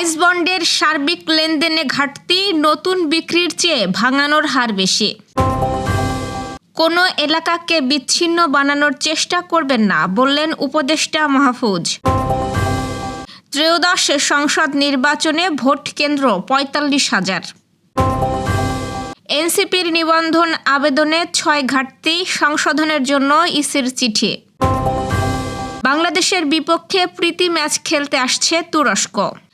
Price বন্ডের সার্বিক লেনদেনে ঘাটতি, নতুন বিক্রির চেয়ে ভাঙানোর হার বেশি। কোনো এলাকাকে বিচ্ছিন্ন বানানোর চেষ্টা করবেন না, বললেন উপদেষ্টা মাহফুজ। ত্রয়োদশ সংসদ নির্বাচনে ভোট কেন্দ্র পঁয়তাল্লিশ হাজার। এনসিপির নিবন্ধন আবেদনে ছয় ঘাটতি সংশোধনের জন্য ইসির চিঠি। বাংলাদেশের বিপক্ষে প্রীতি ম্যাচ খেলতে আসছে তুরস্ক।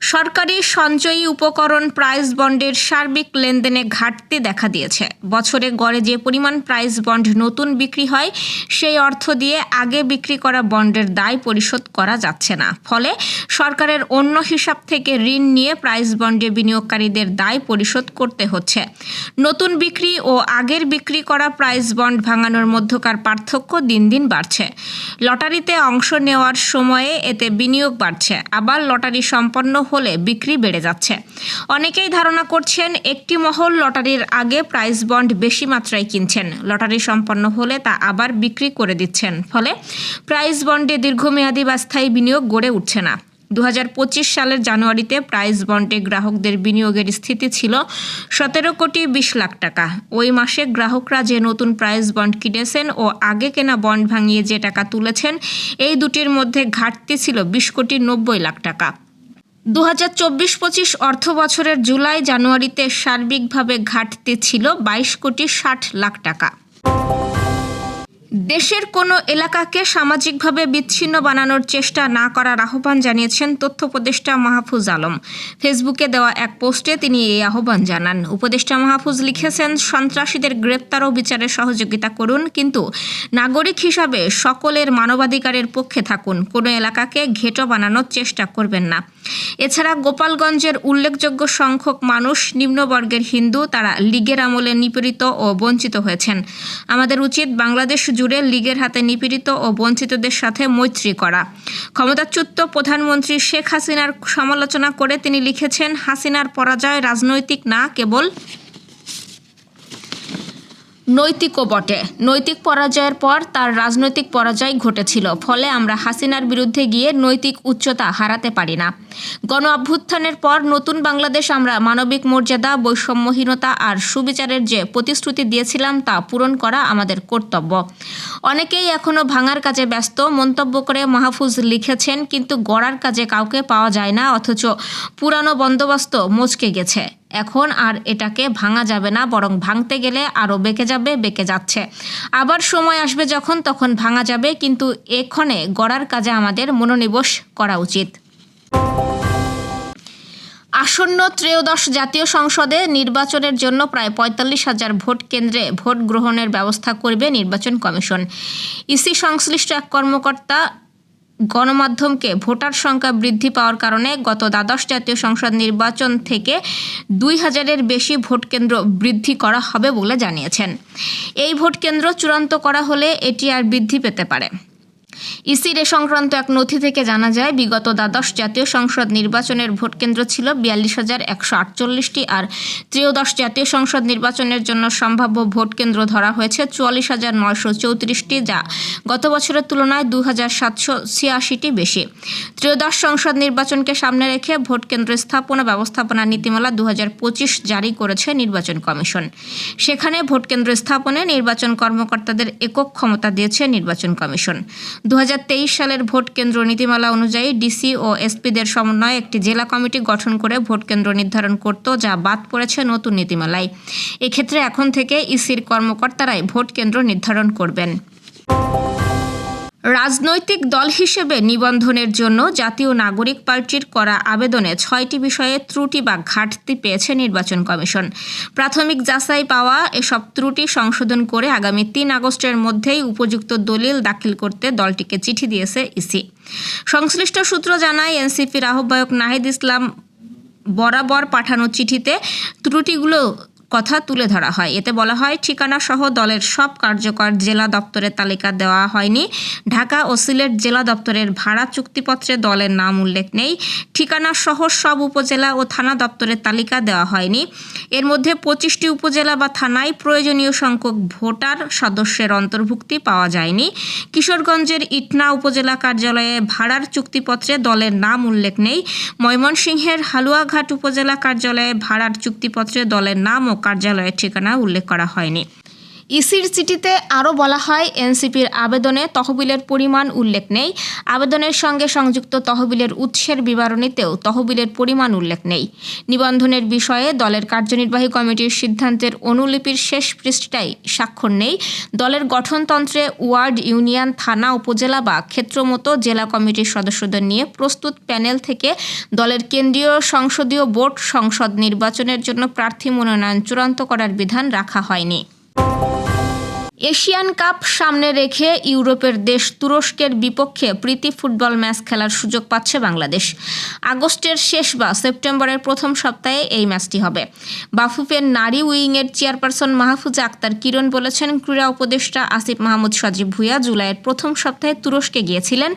সরকারি সঞ্চয়ী উপকরণ প্রাইস বন্ডের সার্বিক লেনদেনে ঘাটতি দেখা দিয়েছে। বছরে গড়ে যে পরিমাণ প্রাইস বন্ড নতুন বিক্রি হয়, সেই অর্থ দিয়ে আগে বিক্রি করা বন্ডের দায় পরিশোধ করা যাচ্ছে না। ফলে সরকারের অন্য হিসাব থেকে ঋণ নিয়ে প্রাইস বন্ডে বিনিয়োগকারীদের দায় পরিশোধ করতে হচ্ছে। নতুন বিক্রি ও আগের বিক্রি করা প্রাইস বন্ড ভাঙানোর মধ্যকার পার্থক্য দিন দিন বাড়ছে। লটারিতে অংশ নেওয়ার সময়ে এতে বিনিয়োগ বাড়ছে। আবার লটারি সম্পন্ন হলে বিক্রি বেড়ে যাচ্ছে। অনেকেই ধারণা করছেন একটি মহল লটারির আগে প্রাইস বন্ড বেশি মাত্রায় কিনছেন। লটারি সম্পন্ন হলে তা আবার বিক্রি করে দিচ্ছেন। ফলে প্রাইস বন্ডে দীর্ঘমেয়াদী বা স্থায়ী বিনিয়োগ গড়ে উঠছে না। দু হাজার পঁচিশ সালের জানুয়ারিতে প্রাইস বন্ডে গ্রাহকদের বিনিয়োগের স্থিতি ছিল সতেরো কোটি বিশ লাখ টাকা। ওই মাসে গ্রাহকরা যে নতুন প্রাইস বন্ড কিনেছেন ও আগে কেনা বন্ড ভাঙিয়ে যে টাকা তুলেছেন, এই দুটির মধ্যে ঘাটতি ছিল বিশ কোটি নব্বই লাখ টাকা। দু হাজার চব্বিশ পঁচিশ অর্থ বছরের জুলাই জানুয়ারিতে সার্বিকভাবে ঘাটতি ছিল বাইশ কোটি ষাট লাখ টাকা। দেশের কোনো এলাকাকে সামাজিকভাবে বিচ্ছিন্ন বানানোর চেষ্টা না করার আহ্বান জানিয়েছেন তথ্য উপদেষ্টা মাহফুজ আলম। ফেসবুকে দেওয়া এক পোস্টে তিনি এই আহ্বান জানান। উপদেষ্টা মাহফুজ লিখেছেন, সন্ত্রাসীদের গ্রেপ্তার ও বিচারে সহযোগিতা করুন, কিন্তু নাগরিক হিসাবে সকলের মানবাধিকারের পক্ষে থাকুন। কোনো এলাকাকে ঘেটো বানানোর চেষ্টা করবেন না। এছাড়া গোপালগঞ্জের উল্লেখযোগ্য সংখ্যক মানুষ নিম্নবর্গের হিন্দু, তারা লীগের আমলে নিপীড়িত ও বঞ্চিত হয়েছেন। আমাদের উচিত বাংলাদেশ জুড়ে লীগের হাতে নিপীড়িত ও বঞ্চিতদের সাথে মৈত্রী করা। ক্ষমতাচ্যুত প্রধানমন্ত্রী শেখ হাসিনার সমালোচনা করে তিনি লিখেছেন, হাসিনার পরাজয় রাজনৈতিক না, কেবল নৈতিকও বটে। নৈতিক পরাজয়ের পর তার রাজনৈতিক পরাজয় ঘটেছিল, ফলে আমরা হাসিনার বিরুদ্ধে গিয়ে নৈতিক উচ্চতা হারাতে পারি না। গণ অভ্যুত্থানের পর নতুন বাংলাদেশ আমরা মানবিক মর্যাদা, বৈষম্যহীনতা আর সুবিচারের যে প্রতিশ্রুতি দিয়েছিলাম তা পূরণ করা আমাদের কর্তব্য। অনেকেই এখনও ভাঙার কাজে ব্যস্ত, মন্তব্য করে মাহফুজ লিখেছেন, কিন্তু গড়ার কাজে কাউকে পাওয়া যায় না, অথচ পুরানো বন্দোবস্ত মচকে গেছে। এখন আর এটাকে ভাঙা যাবে না, বরং ভাঙতে গেলে আরও বেঁকে যাবে, বেঁকে যাচ্ছে। আবার সময় আসবে যখন, তখন ভাঙা যাবে, কিন্তু এক্ষণে গড়ার কাজে আমাদের মনোনিবেশ করা উচিত। আসন্ন ত্রয়োদশ জাতীয় সংসদে নির্বাচনের জন্য প্রায় পঁয়তাল্লিশ হাজার ভোট কেন্দ্রে ভোট গ্রহণের ব্যবস্থা করবে নির্বাচন কমিশন। ইসি সংশ্লিষ্ট এক কর্মকর্তা গণমাধ্যমকে ভোটার সংখ্যা বৃদ্ধি পাওয়ার কারণে গত দ্বাদশ জাতীয় সংসদ নির্বাচন থেকে দুই হাজারের বেশি ভোট কেন্দ্র বৃদ্ধি করা হবে বলে জানিয়েছেন। এই ভোট কেন্দ্র চূড়ান্ত করা হলে এটি আর বৃদ্ধি পেতে পারে। ইসির এ সংক্রান্ত এক নথি থেকে জানা যায়, বিগত দ্বাদশ জাতীয় সংসদ নির্বাচনের ভোটকেন্দ্র ছিল বিয়াল্লিশ হাজার একশো আটচল্লিশটি আর ত্রয়োদশ জাতীয় সংসদ নির্বাচনের জন্য সম্ভাব্য ভোটকেন্দ্র ধরা হয়েছে চুয়াল্লিশ হাজার নয়শো চৌত্রিশটি, যা গত বছরের তুলনায় দু হাজার সাতশো ছিয়াশিটি বেশি। ত্রয়োদশ সংসদ নির্বাচনকে সামনে রেখে ভোট কেন্দ্র স্থাপনা ব্যবস্থাপনা নীতিমালা দু হাজার পঁচিশ জারি করেছে নির্বাচন কমিশন। সেখানে ভোটকেন্দ্র স্থাপনে নির্বাচন কর্মকর্তাদের একক ক্ষমতা দিয়েছে নির্বাচন কমিশন। দু হাজার তেইশ সালের ভোট কেন্দ্র নীতিমালা অনুযায়ী ডিসি ও এসপিদের সমন্বয়ে একটি জেলা কমিটি গঠন করে ভোট কেন্দ্র নির্ধারণ করত, যা বাদ পড়েছে নতুন নীতিমালায়। এক্ষেত্রে এখন থেকে ইসির কর্মকর্তারাই ভোট কেন্দ্র নির্ধারণ করবেন। রাজনৈতিক দল হিসেবে নিবন্ধনের জন্য জাতীয় নাগরিক পার্টির করা আবেদনে ছয়টি বিষয়ে ত্রুটি বা ঘাটতি পেয়েছে নির্বাচন কমিশন। প্রাথমিক যাচাই পাওয়া এসব ত্রুটি সংশোধন করে আগামী তিন আগস্টের মধ্যেই উপযুক্ত দলিল দাখিল করতে দলটিকে চিঠি দিয়েছে ইসি। সংশ্লিষ্ট সূত্র জানায়, এনসিপির আহ্বায়ক নাহিদ ইসলাম বরাবর পাঠানো চিঠিতে ত্রুটিগুলো কথা তুলে ধরা হয়। এতে বলা হয় ঠিকানা সহ দলের সব কার্যকর জেলা দপ্তরের তালিকা দেওয়া হয়নি। ঢাকা ও সিলেট জেলা দপ্তরের ভাড়া চুক্তিপত্রে দলের নাম উল্লেখ নেই। ঠিকানা সহ সব উপজেলা ও থানা দপ্তরের তালিকা দেওয়া হয়নি। এর মধ্যে পঁচিশটি উপজেলা বা থানায় প্রয়োজনীয় সংখ্যক ভোটার সদস্যের অন্তর্ভুক্তি পাওয়া যায়নি। কিশোরগঞ্জের ইটনা উপজেলা কার্যালয়ে ভাড়ার চুক্তিপত্রে দলের নাম উল্লেখ নেই। ময়মনসিংহের হালুয়াঘাট উপজেলা কার্যালয়ে ভাড়ার চুক্তিপত্রে দলের নাম ও কার্যালয়ের ঠিকানা উল্লেখ করা হয়নি। ইসির চিঠিতে আরও বলা হয়, এনসিপির আবেদনে তহবিলের পরিমাণ উল্লেখ নেই। আবেদনের সঙ্গে সংযুক্ত তহবিলের উৎসের বিবরণীতেও তহবিলের পরিমাণ উল্লেখ নেই। নিবন্ধনের বিষয়ে দলের কার্যনির্বাহী কমিটির সিদ্ধান্তের অনুলিপির শেষ পৃষ্ঠায় স্বাক্ষর নেই। দলের গঠনতন্ত্রে ওয়ার্ড ইউনিয়ন, থানা, উপজেলা বা ক্ষেত্রমতো জেলা কমিটির সদস্যদের নিয়ে প্রস্তুত প্যানেল থেকে দলের কেন্দ্রীয় সংসদীয় বোর্ড সংসদ নির্বাচনের জন্য প্রার্থী মনোনয়ন চূড়ান্ত করার বিধান রাখা হয়নি। এশিয়ান কাপ সামনে রেখে ইউরোপের দেশ তুরস্কের বিপক্ষে প্রীতি ফুটবল ম্যাচ খেলার সুযোগ পাচ্ছে বাংলাদেশ। আগস্টের শেষ বা সেপ্টেম্বরের প্রথম সপ্তাহে এই ম্যাচটি হবে। বাফুফের নারী উইংয়ের চেয়ারপারসন মাহফুজা আক্তার কিরণ বলেছেন, ক্রীড়া উপদেষ্টা আসিফ মাহমুদ সজীব ভুইয়া জুলাইয়ের প্রথম সপ্তাহে তুরস্কে গিয়েছিলেন।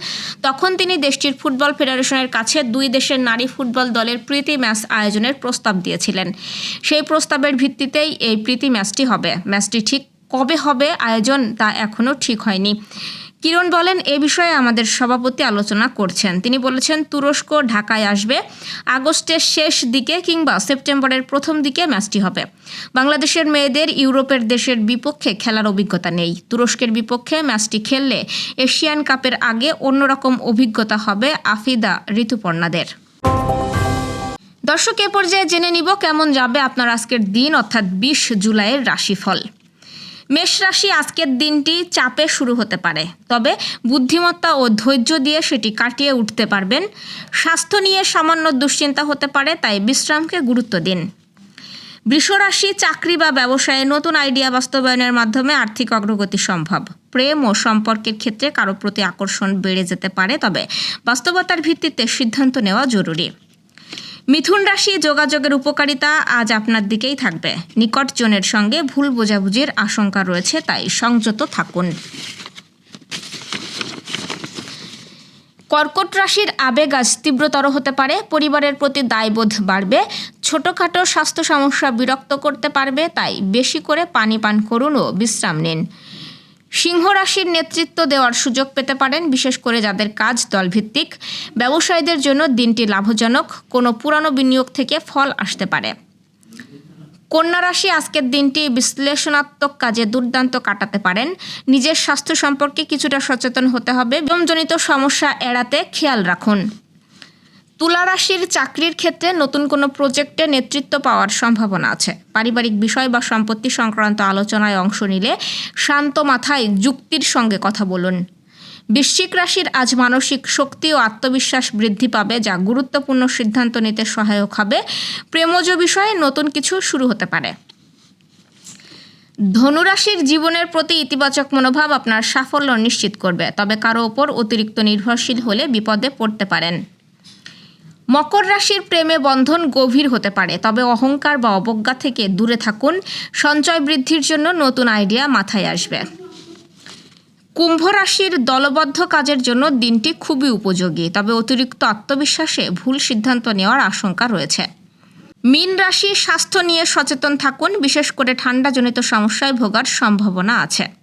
তখন তিনি দেশটির ফুটবল ফেডারেশনের কাছে দুই দেশের নারী ফুটবল দলের প্রীতি ম্যাচ আয়োজনের প্রস্তাব দিয়েছিলেন। সেই প্রস্তাবের ভিত্তিতেই এই প্রীতি ম্যাচটি হবে। ম্যাচটি ঠিক কবে হবে আয়োজন তা এখনও ঠিক হয়নি। কিরণ বলেন, এ বিষয়ে আমাদের সভাপতি আলোচনা করছেন। তিনি বলেছেন, তুরস্ক ঢাকায় আসবে আগস্টের শেষ দিকে কিংবা সেপ্টেম্বরের প্রথম দিকে ম্যাচটি হবে। বাংলাদেশের মেয়েদের ইউরোপের দেশের বিপক্ষে খেলার অভিজ্ঞতা নেই। তুরস্কের বিপক্ষে ম্যাচটি খেললে এশিয়ান কাপের আগে অন্যরকম অভিজ্ঞতা হবে আফিদা ঋতুপর্ণাদের। দর্শক, এ পর্যায়ে জেনে নিব কেমন যাবে আপনার আজকের দিন, অর্থাৎ বিশ জুলাইয়ের রাশিফল। মেষ রাশি আজকের দিনটি চাপে শুরু হতে পারে, তবে বুদ্ধিমত্তা ও ধৈর্য দিয়ে সেটি কাটিয়ে উঠতে পারবেন। স্বাস্থ্য নিয়ে সামান্য দুশ্চিন্তা হতে পারে, তাই বিশ্রামকে গুরুত্ব দিন। বৃষরাশি চাকরি বা ব্যবসায়ে নতুন আইডিয়া বাস্তবায়নের মাধ্যমে আর্থিক অগ্রগতি সম্ভব। প্রেম ও সম্পর্কের ক্ষেত্রে কারও প্রতি আকর্ষণ বেড়ে যেতে পারে, তবে বাস্তবতার ভিত্তিতে সিদ্ধান্ত নেওয়া জরুরি। মিথুন রাশি যোগাযোগের উপকারিতা আজ আপনার দিকেই থাকবে। নিকটজনের সঙ্গে ভুল বোঝাবুঝির আশঙ্কা রয়েছে, তাই সংযত থাকুন। কর্কট রাশির আবেগ আজ তীব্রতর হতে পারে, পরিবারের প্রতি দায়বোধ বাড়বে, ছোটোখাটো স্বাস্থ্য সমস্যা বিরক্ত করতে পারবে, তাই বেশি করে পানি পান করুন ও বিশ্রাম নিন। সিংহ রাশির নেতৃত্ব দেওয়ার সুযোগ পেতে পারেন, বিশেষ করে যাদের কাজ দলভিত্তিক। ব্যবসায়ীদের জন্য দিনটি লাভজনক, কোনো পুরানো বিনিয়োগ থেকে ফল আসতে পারে। কন্যা রাশি আজকের দিনটি বিশ্লেষণাত্মক কাজে দুর্দান্ত কাটাতে পারেন। নিজের স্বাস্থ্য সম্পর্কে কিছুটা সচেতন হতে হবে। জনিত সমস্যা এড়াতে খেয়াল রাখুন। তুলা রাশির চাকরির ক্ষেত্রে নতুন কোনো প্রজেক্টে নেতৃত্ব পাওয়ার সম্ভাবনা আছে। পারিবারিক বিষয় বা সম্পত্তি সংক্রান্ত আলোচনায় অংশ নিলে শান্ত মাথায় যুক্তির সঙ্গে কথা বলুন। বৃশ্চিক রাশির আজ মানসিক শক্তি ও আত্মবিশ্বাস বৃদ্ধি পাবে, যা গুরুত্বপূর্ণ সিদ্ধান্ত নিতে সহায়ক হবে। প্রেমজ বিষয়ে নতুন কিছু শুরু হতে পারে। ধনুরাশির জীবনের প্রতি ইতিবাচক মনোভাব আপনার সাফল্য নিশ্চিত করবে, তবে কারও ওপর অতিরিক্ত নির্ভরশীল হলে বিপদে পড়তে পারেন। মকর রাশির প্রেমে বন্ধন গভীর হতে পারে, তবে অহংকার বা অবজ্ঞা থেকে দূরে থাকুন। সঞ্চয় বৃদ্ধির জন্য নতুন আইডিয়া মাথায় আসবে। কুম্ভ রাশির দলবদ্ধ কাজের জন্য দিনটি খুবই উপযোগী, তবে অতিরিক্ত আত্মবিশ্বাসে ভুল সিদ্ধান্ত নেওয়ার আশঙ্কা রয়েছে। মীন রাশি স্বাস্থ্য নিয়ে সচেতন থাকুন, বিশেষ করে ঠান্ডাজনিত সমস্যায় ভোগার সম্ভাবনা আছে।